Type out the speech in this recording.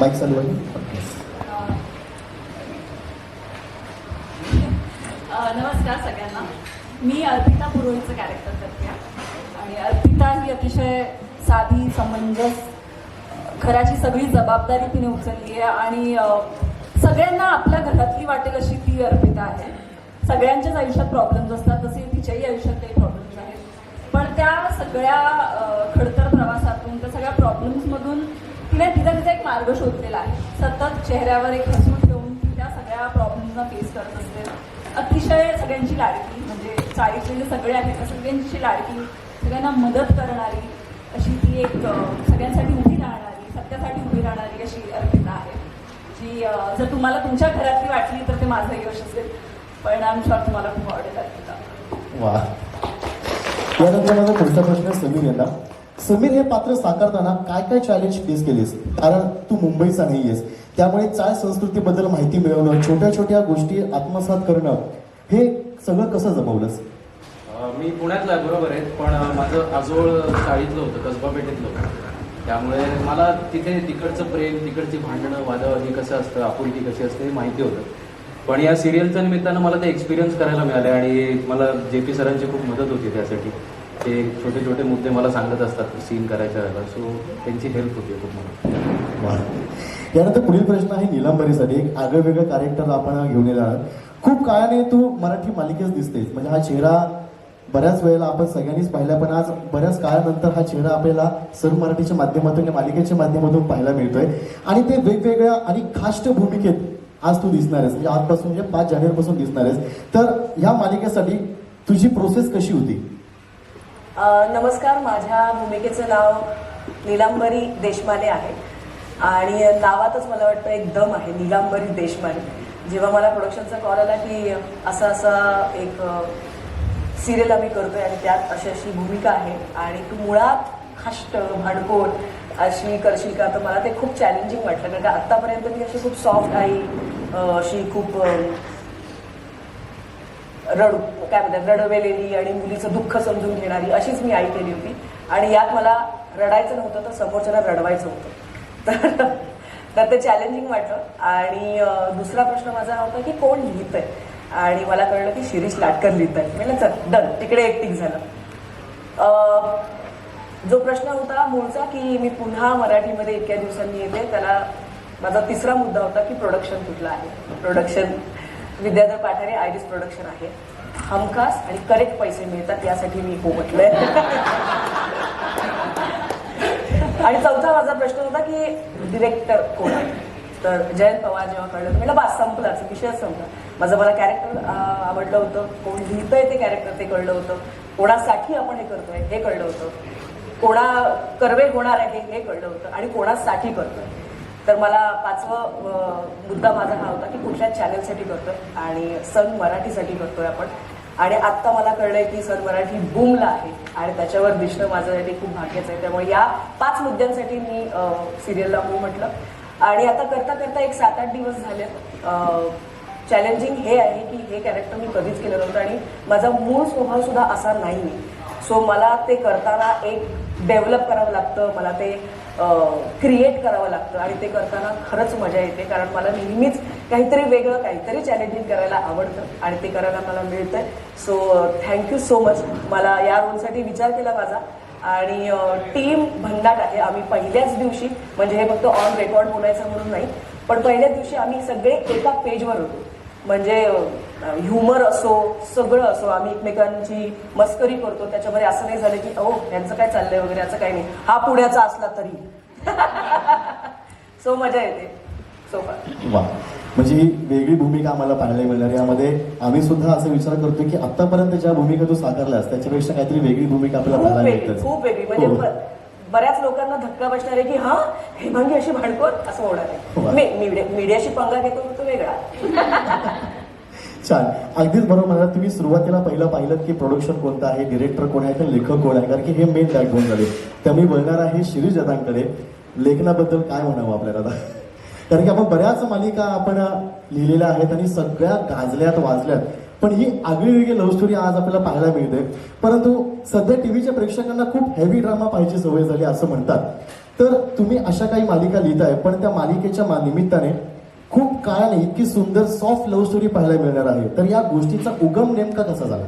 Bike चालू आहे? नमस्कार सगळ्यांना. मी अर्पिता पुरोहितचं कॅरेक्टर करते. आणि अर्पिता ही अतिशय साधी समंजस घराची सगळी जबाबदारी तिने उचलली आहे. आणि सगळ्यांना आपल्या घरातली वाटेल अशी ती अर्पिता आहे. सगळ्यांच्याच आयुष्यात प्रॉब्लेम्स असतात. तसे तिच्याही आयुष्यात काही प्रॉब्लेम्स आहेत. पण त्या सगळ्या खडतर प्रवासातून त्या सगळ्या प्रॉब्लेम्समधून तिचा एक मार्ग शोधलेला आहे. सतत चेहऱ्यावर एक हसून ठेवून ती त्या सगळ्या प्रॉब्लेम्सना फेस करत असते. अतिशय सगळ्यांची लाडकी म्हणजे चाळीतले जे सगळे आहेत त्या सगळ्यांची लाडकी सगळ्यांना मदत करणारी अशी ती एक सगळ्यांसाठी उभी राहणारी सत्यासाठी उभी राहणारी अशी अर्पिता आहे. जी जर तुम्हाला तुमच्या घरातली वाटली तर ते माझं यश असेल. पण आम तुम्हाला खूप आवडेल अर्पिता. वा. यानंतर माझा पुढचा प्रश्न समीर यांना. समीर हे पात्र साकारताना काय काय चॅलेंज फेस केलेस? कारण तू मुंबईचा नाहीयेस. त्यामुळे चाय संस्कृतीबद्दल माहिती मिळवणं छोट्या छोट्या गोष्टी आत्मसात करणं हे सगळं कसं जमवलंस? मी पुण्यातला आहे बरोबर आहे. पण माझं आजोळ चाळीतलं होतं कसबा पेठेतलं होतं. त्यामुळे मला तिथे तिकडचं प्रेम तिकडची भांडणं वादावादी कसं असतं आपुलकी कशी असते हे माहिती होतं. पण या सिरियलच्या निमित्तानं मला ते एक्सपिरियन्स करायला मिळाले आणि मला जे पी सरांची खूप मदत होती त्यासाठी. ते छोटे छोटे मुद्दे मला सांगत असतात सीन करायच्या वेळेला. सो त्यांची हेल्प होते खूप मला. यानंतर पुढील प्रश्न आहे नीलांबरीसाठी एक आगळं वेगळं कॅरेक्टर आपण घेऊन येणार खूप काळाने तू मराठी मालिकेच दिसतेस. म्हणजे हा चेहरा बऱ्याच वेळेला आपण सगळ्यांनीच पाहिला पण आज बऱ्याच काळानंतर हा चेहरा आपल्याला सर्व मराठीच्या माध्यमातून या मालिकेच्या माध्यमातून पाहायला मिळतोय. आणि ते वेगवेगळ्या आणि खाष्ट भूमिकेत आज तू दिसणार आहेस. म्हणजे आजपासून म्हणजे पाच जानेवारीपासून दिसणार आहेस. तर ह्या मालिकेसाठी तुझी प्रोसेस कशी होती? नमस्कार माझ्या भूमिकेचं नाव निलांबरी देशमाने आहे. आणि नावातच मला वाटतं एक दम आहे निलांबरी देशमाने. जेव्हा मला प्रोडक्शनचा कॉल आला की असा असा एक सिरियल आम्ही करतोय आणि त्यात अशी अशी भूमिका आहे आणि तू मुळात खाष्ट भांडकोट अशी करशील का? तर मला ते खूप चॅलेंजिंग वाटलं. कारण का आत्तापर्यंत मी अशी खूप सॉफ्ट आई अशी खूप रडू काय म्हणतात रडवेलेली आणि मुलीचं दुःख समजून घेणारी अशीच मी आई केली होती. आणि यात मला रडायचं नव्हतं तर समोरच्याला रडवायचं होतं. तर तर ते चॅलेंजिंग वाटलं. आणि दुसरा प्रश्न माझा हा होता की कोण लिहितंय? आणि मला कळलं की शिरीष लाटकर लिहित आहे म्हणजे चल डन तिकडे एकटिंग झालं. जो प्रश्न होता मूळचा की मी पुन्हा मराठीमध्ये इतक्या दिवसांनी येते त्याला माझा तिसरा मुद्दा होता की प्रोडक्शन कुठलं आहे? Production Vidyadhar Pathare ideas production आहे. हमखास आणि करेक्ट पैसे मिळतात यासाठी मी हो म्हटलंय आणि चौथा माझा प्रश्न होता की डिरेक्टर कोण आहे? तर जयंत पवार जेव्हा कळलं तर मला बास संपलाच विषयच संपला. माझं मला कॅरेक्टर आवडलं होतं. कोण लिहितंय ते कॅरेक्टर ते कळलं होतं. कोणासाठी आपण हे करतोय हे कळलं होतं. कोणा कर्वे होणार आहे हे कळलं होतं. आणि कोणासाठी करतोय? तर मला पाचवं मुद्दा माझा हा होता की कुठल्या चॅनलसाठी करतोय आणि सन मराठीसाठी करतोय आपण. आणि आत्ता मला कळलंय की सन मराठी बूमला आहे आणि त्याच्यावर दिसणं माझ्यासाठी खूप भाग्याचं आहे. त्यामुळे या पाच मुद्द्यांसाठी मी सिरियलला हो म्हटलं. आणि आता करता करता एक सात आठ दिवस झाले चॅलेंजिंग हे आहे की हे कॅरेक्टर मी कधीच केलं नव्हतं आणि माझा मूळ स्वभाव सुद्धा असा नाही आहे सो मला ते करताना एक डेव्हलप करावं लागतं मला ते क्रिएट करावं लागतं आणि ते करताना खरंच मजा येते. कारण मला नेहमीच काहीतरी वेगळं काहीतरी चॅलेंजिंग करायला आवडतं आणि ते करायला मला मिळतंय. सो थँक्यू सो मच मला या रोलसाठी विचार केला माझा. आणि टीम भन्नाट आहे. आम्ही पहिल्याच दिवशी म्हणजे हे फक्त ऑन रेकॉर्ड बोलायचं म्हणून नाही पण पहिल्याच दिवशी आम्ही सगळे एका पेजवर होतो. म्हणजे ह्युमर असो सगळं असो आम्ही एकमेकांची मस्करी करतो त्याच्यामध्ये असं नाही झालं की अहो यांचं काय चाललंय वगैरे याचं काही नाही. हा पुण्याचा असला तरी. सो मजा येते. सोफा वा. म्हणजे ही वेगळी भूमिका आम्हाला पाहायला मिळणार. यामध्ये आम्ही सुद्धा असं विचार करतो की आतापर्यंत ज्या भूमिका तू साकारल्यास त्याच्यापेक्षा काहीतरी वेगळी भूमिका आपल्याला खूप पाहायला वेगळी मिळतात. खूप वेगळी. म्हणजे हो. बऱ्याच लोकांना धक्का बसणार आहे की हा हेमांगी अशी भांडकोर असं होणार. आहे. मी मीडिया- मीडियाशी पंगा घेतो तो वेगळा. छान अगदीच बरोबर म्हणाल तुम्ही सुरुवातीला पहिलं पाहिलं की प्रोडक्शन कोणतं आहे डिरेक्टर कोण आहे किंवा लेखक कोण आहे? कारण की हे मेन बॅकबोन झाले. त्यामुळे बोलणार आहे शिरीष जदांकडे लेखनाबद्दल काय म्हणावं आपल्याला आता? कारण की आपण बऱ्याच मालिका आपण लिहिलेल्या आहेत आणि सगळ्या गाजल्यात वाजल्यात. पण ही आगळी वेगळी लव्ह स्टोरी आज आपल्याला पाहायला मिळते. परंतु सध्या टीव्हीच्या प्रेक्षकांना खूप हेवी ड्रामा पाहायची सवय झाली असं म्हणतात. तर तुम्ही अशा काही मालिका लिहिताय पण त्या मालिकेच्या निमित्ताने काळाने इतकी सुंदर सॉफ्ट लव्ह स्टोरी पाहायला मिळणार आहे. तर या गोष्टीचा उगम नेमका कसा झाला?